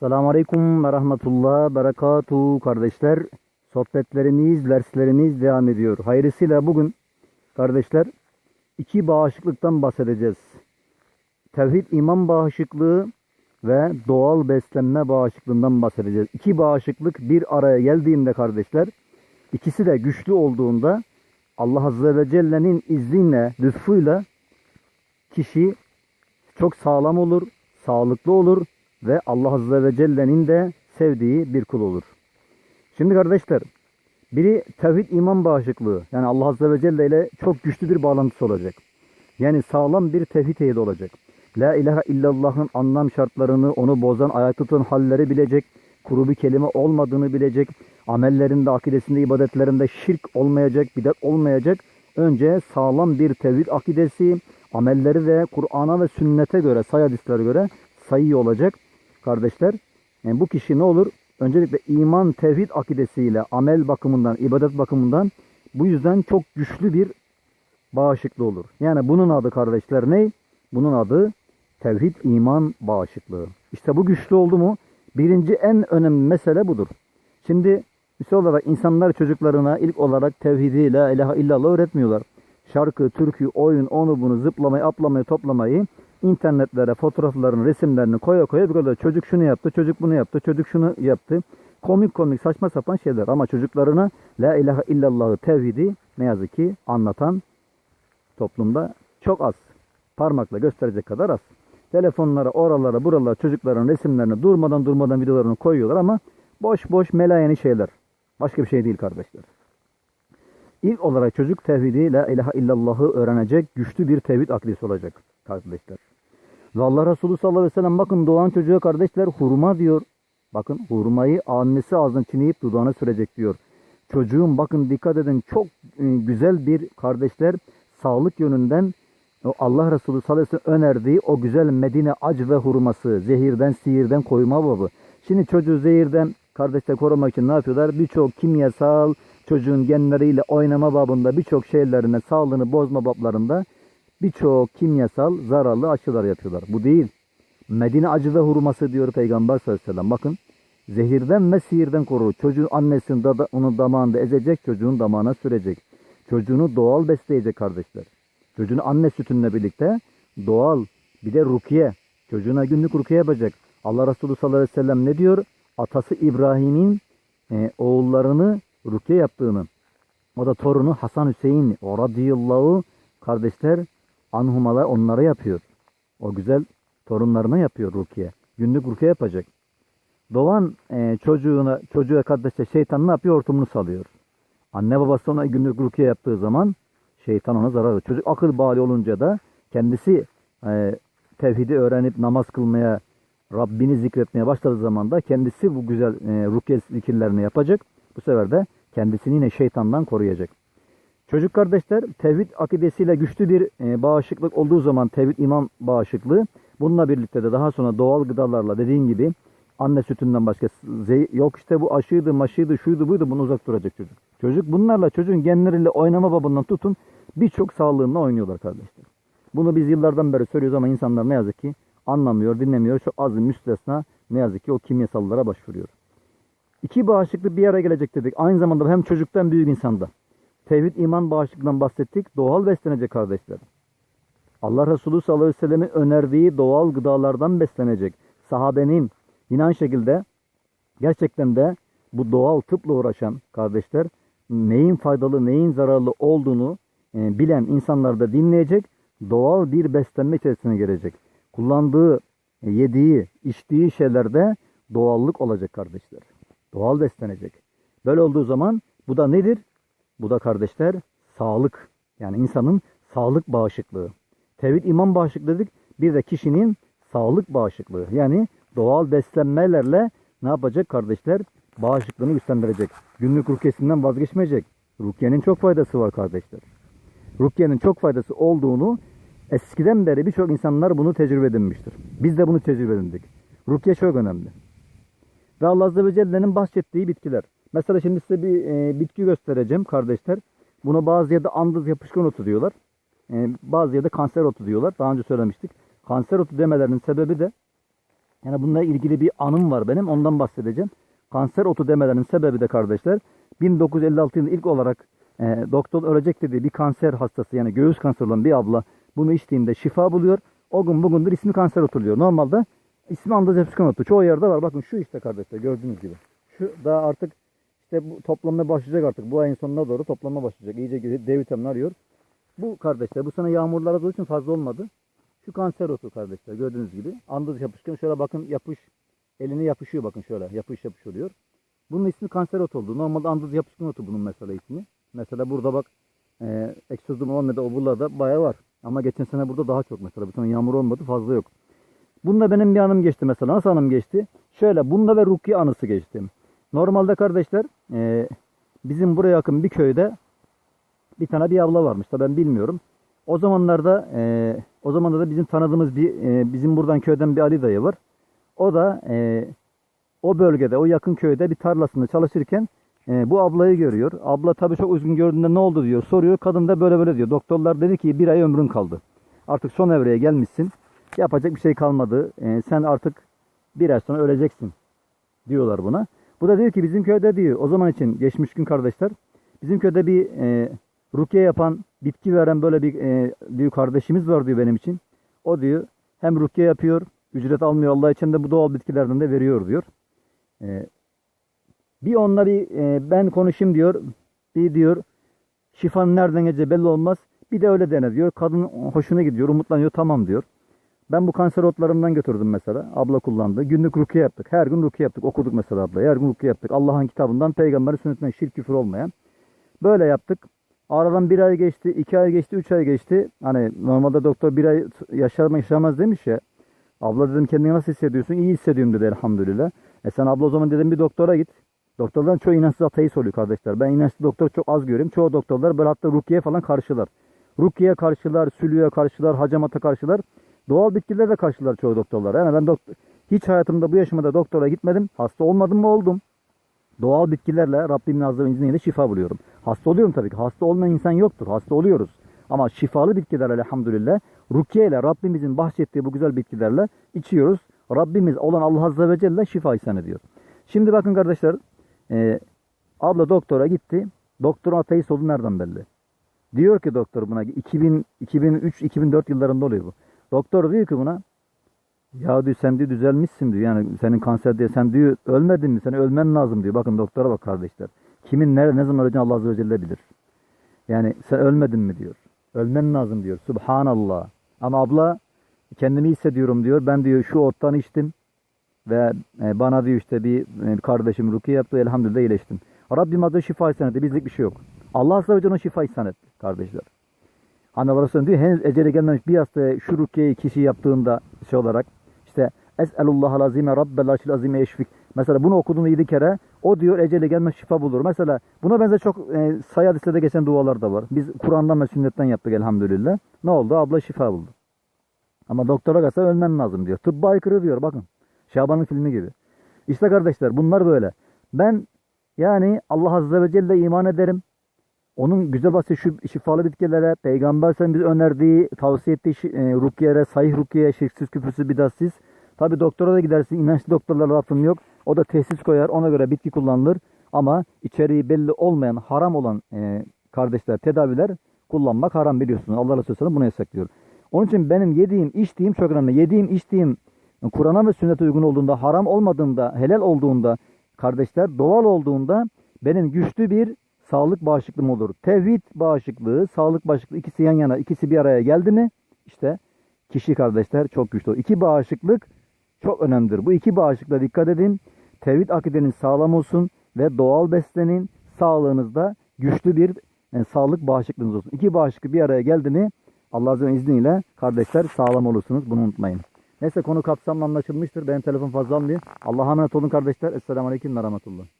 Selamun Aleyküm ve Rahmetullah Berekatuhu kardeşler. Sohbetlerimiz, derslerimiz devam ediyor. Hayırlısıyla bugün kardeşler iki bağışıklıktan bahsedeceğiz. Tevhid iman bağışıklığı ve doğal beslenme bağışıklığından bahsedeceğiz. İki bağışıklık bir araya geldiğinde kardeşler, ikisi de güçlü olduğunda Allah Azze ve Celle'nin izniyle, lütfuyla kişi çok sağlam olur, sağlıklı olur ve Allah Azze ve Celle'nin de sevdiği bir kul olur. Şimdi kardeşler, biri tevhid iman bağışıklığı. Yani Allah Azze ve Celle ile çok güçlü bir bağlantısı olacak. Yani sağlam bir tevhid ehli olacak. La ilahe illallah'ın anlam şartlarını, onu bozan, ayak tutan halleri bilecek. Kuru bir kelime olmadığını bilecek. Amellerinde, akidesinde, ibadetlerinde şirk olmayacak, bidat olmayacak. Önce sağlam bir tevhid akidesi, amelleri de Kur'an'a ve sünnete göre, say hadislere göre sayı olacak. Kardeşler, yani bu kişi ne olur? Öncelikle iman, tevhid akidesiyle, amel bakımından, ibadet bakımından bu yüzden çok güçlü bir bağışıklığı olur. Yani bunun adı kardeşler ne? Bunun adı tevhid iman bağışıklığı. İşte bu güçlü oldu mu birinci en önemli mesele budur. Şimdi misal olarak insanlar çocuklarına ilk olarak tevhidi la ilahe illallah öğretmiyorlar. Şarkı, türkü, oyun, onu bunu zıplamayı, atlamayı, toplamayı internetlere fotoğraflarını, resimlerini koya koya bir kadar çocuk şunu yaptı, çocuk bunu yaptı, çocuk şunu yaptı. Komik komik saçma sapan şeyler ama çocuklarına la ilahe illallahı tevhidi ne yazık ki anlatan toplumda çok az. Parmakla gösterecek kadar az. Telefonlara, oralara, buralara çocukların resimlerini durmadan durmadan videolarını koyuyorlar ama boş boş melayeni şeyler. Başka bir şey değil kardeşler. İlk olarak çocuk tevhidi la ilahe illallahı öğrenecek güçlü bir tevhid akidesi olacak kardeşler. Ve Allah Resulü sallallahu aleyhi ve sellem bakın doğan çocuğa kardeşler hurma diyor. Bakın hurmayı annesi ağzına çiğneyip dudağına sürecek diyor. Çocuğun bakın dikkat edin çok e, güzel bir kardeşler sağlık yönünden o Allah Resulü sallallahu aleyhi ve sellem önerdiği o güzel Medine ac ve hurması, zehirden, sihirden koyma babı. Şimdi çocuğu zehirden kardeşler korumak için ne yapıyorlar? Birçok kimyasal çocuğun genleriyle oynama babında birçok şeylerine, sağlığını bozma bablarında birçok kimyasal zararlı aşılar yapıyorlar. Bu değil. Medine acı ve hurması diyor Peygamber sallallahu aleyhi ve sellem. Bakın zehirden ve sihirden korur. Çocuğun annesinin da, onun damağında ezecek, çocuğun damağına sürecek. Çocuğunu doğal besleyecek kardeşler. Çocuğunu anne sütünle birlikte doğal bir de rukiye. Çocuğuna günlük rukiye yapacak. Allah Resulü sallallahu aleyhi ve sellem ne diyor? Atası İbrahim'in e, oğullarını rukiye yaptığını. O da torunu Hasan Hüseyin radıyallahu kardeşler anhumalar onlara yapıyor. O güzel torunlarına yapıyor rukiye. Günlük rukiye yapacak. Doğan e, çocuğuna, çocuğa kardeşler şeytan ne yapıyor? Hortumunu salıyor. Anne babası ona günlük rukiye yaptığı zaman şeytan ona zarar veriyor. Çocuk akıl bali olunca da kendisi e, tevhidi öğrenip namaz kılmaya, Rabbini zikretmeye başladığı zaman da kendisi bu güzel e, rukiye zikirlerini yapacak. Bu sefer de kendisini yine şeytandan koruyacak. Çocuk kardeşler tevhid akidesiyle güçlü bir e, bağışıklık olduğu zaman tevhid iman bağışıklığı bununla birlikte de daha sonra doğal gıdalarla dediğin gibi anne sütünden başka yok işte bu aşıydı maşıydı şuydu buydu bunu uzak duracak çocuk. Çocuk bunlarla çocuğun genleriyle oynama babından tutun birçok sağlığında oynuyorlar kardeşler. Bunu biz yıllardan beri söylüyoruz ama insanlar ne yazık ki anlamıyor, dinlemiyor. Çok az müstesna ne yazık ki o kimyasallara başvuruyor. İki bağışıklık bir araya gelecek dedik. Aynı zamanda hem çocukta hem büyük insanda. Tevhid iman bağışıklığından bahsettik. Doğal beslenecek kardeşler. Allah Resulü sallallahu aleyhi ve sellem'in önerdiği doğal gıdalardan beslenecek. Sahabenin yine aynı şekilde gerçekten de bu doğal tıpla uğraşan kardeşler neyin faydalı neyin zararlı olduğunu e, bilen insanlar da dinleyecek. Doğal bir beslenme içerisine girecek. Kullandığı, e, yediği, içtiği şeylerde doğallık olacak kardeşler. Doğal beslenecek. Böyle olduğu zaman bu da nedir? Bu da kardeşler sağlık. Yani insanın sağlık bağışıklığı. Tevhid iman bağışıklığı dedik. Bir de kişinin sağlık bağışıklığı. Yani doğal beslenmelerle ne yapacak kardeşler? Bağışıklığını güçlendirecek. Günlük rukiyesinden vazgeçmeyecek. Rukiyenin çok faydası var kardeşler. Rukiyenin çok faydası olduğunu eskiden beri birçok insanlar bunu tecrübe edinmiştir. Biz de bunu tecrübe edindik. Rukiye çok önemli. Ve Allah Azze ve Celle'nin bahsettiği bitkiler. Mesela şimdi size bir e, bitki göstereceğim kardeşler. Buna bazı yerde andız yapışkan otu diyorlar. E, bazı yerde kanser otu diyorlar. Daha önce söylemiştik. Kanser otu demelerinin sebebi de Yani bununla ilgili bir anım var benim. Ondan bahsedeceğim. Kanser otu demelerinin sebebi de kardeşler 1956 yılında ilk olarak e, doktor ölecek dediği bir kanser hastası yani göğüs kanseri olan bir abla bunu içtiğinde şifa buluyor. O gün bugündür ismi kanser otuluyor. Normalde ismi androzepsikon otu. Çoğu yerde var. Bakın şu işte kardeşler gördüğünüz gibi. Şu daha artık işte bu toplanmaya başlayacak artık. Bu ayın sonuna doğru toplanma başlayacak. İyice D vitamini arıyor. Bu kardeşler bu sene yağmurlar olduğu için fazla olmadı. Şu kanser otu kardeşler gördüğünüz gibi. Andız yapışkan şöyle bakın yapış. Eline yapışıyor bakın şöyle yapış yapış oluyor. Bunun ismi kanser otu oldu. Normalde andız yapışkan otu bunun mesela ismi. Mesela burada bak e, eksozum olmadı o buralarda bayağı var. Ama geçen sene burada daha çok mesela. Bu sene yağmur olmadı fazla yok. Bunda benim bir anım geçti mesela. Nasıl anım geçti? Şöyle bunda ve Rukiye anısı geçti. Normalde kardeşler e, bizim buraya yakın bir köyde bir tane bir abla varmış da ben bilmiyorum. O zamanlarda e, o zamanlarda da bizim tanıdığımız bir e, bizim buradan köyden bir Ali dayı var. O da e, o bölgede o yakın köyde bir tarlasında çalışırken e, bu ablayı görüyor. Abla tabii çok üzgün gördüğünde ne oldu diyor. Soruyor. Kadın da böyle böyle diyor. Doktorlar dedi ki bir ay ömrün kaldı. Artık son evreye gelmişsin. Yapacak bir şey kalmadı. E, sen artık bir ay sonra öleceksin diyorlar buna. Bu da diyor ki bizim köyde diyor o zaman için geçmiş gün kardeşler bizim köyde bir e, rukiye yapan bitki veren böyle bir e, büyük kardeşimiz var diyor benim için. O diyor hem rukiye yapıyor ücret almıyor Allah için de bu doğal bitkilerden de veriyor diyor. E, bir onunla bir e, ben konuşayım diyor. Bir diyor şifanın nereden geleceği belli olmaz. Bir de öyle dene diyor. Kadın hoşuna gidiyor umutlanıyor tamam diyor. Ben bu kanser otlarından götürdüm mesela. Abla kullandı. Günlük rukiye yaptık. Her gün rukiye yaptık. Okuduk mesela abla. Her gün rukiye yaptık. Allah'ın kitabından, peygamberin sünnetinden şirk küfür olmayan. Böyle yaptık. Aradan bir ay geçti, iki ay geçti, üç ay geçti. Hani normalde doktor bir ay yaşar mı yaşamaz demiş ya. Abla dedim kendini nasıl hissediyorsun? İyi hissediyorum dedi elhamdülillah. E sen abla o zaman dedim bir doktora git. Doktorların çoğu inançsız ateist oluyor kardeşler. Ben inançlı doktor çok az görüyorum. Çoğu doktorlar böyle hatta rukiye falan karşılar. Rukiye karşılar, sülüye karşılar, hacamata karşılar. Doğal bitkiler de karşılar çoğu doktorlar. Yani ben doktor, hiç hayatımda bu yaşımda doktora gitmedim. Hasta olmadım mı oldum. Doğal bitkilerle Rabbimin azze ve izniyle şifa buluyorum. Hasta oluyorum tabii ki. Hasta olmayan insan yoktur. Hasta oluyoruz. Ama şifalı bitkiler elhamdülillah rukiye ile Rabbimizin bahsettiği bu güzel bitkilerle içiyoruz. Rabbimiz olan Allah azze ve celle şifa ihsan ediyor. Şimdi bakın kardeşler e, abla doktora gitti. Doktorun ateist olduğu nereden belli? Diyor ki doktor buna 2000, 2003 2004 yıllarında oluyor bu. Doktor diyor ki buna ya diyor sen diyor düzelmişsin diyor. Yani senin kanser diye sen diyor ölmedin mi? Sen ölmen lazım diyor. Bakın doktora bak kardeşler. Kimin nerede ne zaman öleceğini Allah Azze ve Celle bilir. Yani sen ölmedin mi diyor. Ölmen lazım diyor. Subhanallah. Ama abla kendimi hissediyorum diyor. Ben diyor şu ottan içtim. Ve e, bana diyor işte bir e, kardeşim rukiye yaptı. Elhamdülillah iyileştim. Rabbim adı şifa ihsan etti. Bizlik bir şey yok. Allah Azze ve Celle şifa ihsan etti kardeşler. Resulullah diyor henüz ecele gelmemiş bir hastaya şu rukiyeyi kişi yaptığında şey olarak işte Es'elullah azime rabbel arşil azime yeşfik. Mesela bunu okuduğunu yedi kere o diyor ecele gelmez şifa bulur. Mesela buna benzer çok e, sayı hadislerde geçen dualar da var. Biz Kur'an'dan ve sünnetten yaptık elhamdülillah. Ne oldu? Abla şifa buldu. Ama doktora gelse ölmen lazım diyor. Tıbba aykırı diyor bakın. Şaban'ın filmi gibi. İşte kardeşler bunlar böyle. Ben yani Allah Azze ve Celle iman ederim. Onun güzel basit şu şifalı bitkilere, Peygamber sen bize önerdiği, tavsiye ettiği e, rukiyelere, sahih rukiye, şirksiz, küfürsüz, bidatsiz. Tabi doktora da gidersin, inançlı doktorlarla lafım yok. O da tesis koyar, ona göre bitki kullanılır. Ama içeriği belli olmayan, haram olan e, kardeşler, tedaviler kullanmak haram biliyorsunuz. Allah Resulü Sellem bunu yasaklıyor. Onun için benim yediğim, içtiğim çok önemli. Yediğim, içtiğim Kur'an'a ve sünnete uygun olduğunda, haram olmadığında, helal olduğunda, kardeşler doğal olduğunda benim güçlü bir sağlık bağışıklığım olur. Tevhid bağışıklığı, sağlık bağışıklığı ikisi yan yana, ikisi bir araya geldi mi? İşte kişi kardeşler çok güçlü. İki bağışıklık çok önemlidir. Bu iki bağışıklığa dikkat edin. Tevhid akideniz sağlam olsun ve doğal beslenin. Sağlığınızda güçlü bir yani sağlık bağışıklığınız olsun. İki bağışıklık bir araya geldi mi Allah Azze ve izniyle kardeşler sağlam olursunuz. Bunu unutmayın. Neyse konu kapsamlı anlaşılmıştır. Benim telefon fazla almıyor. Allah'a emanet olun kardeşler. Esselamu Aleyküm ve Rahmetullah.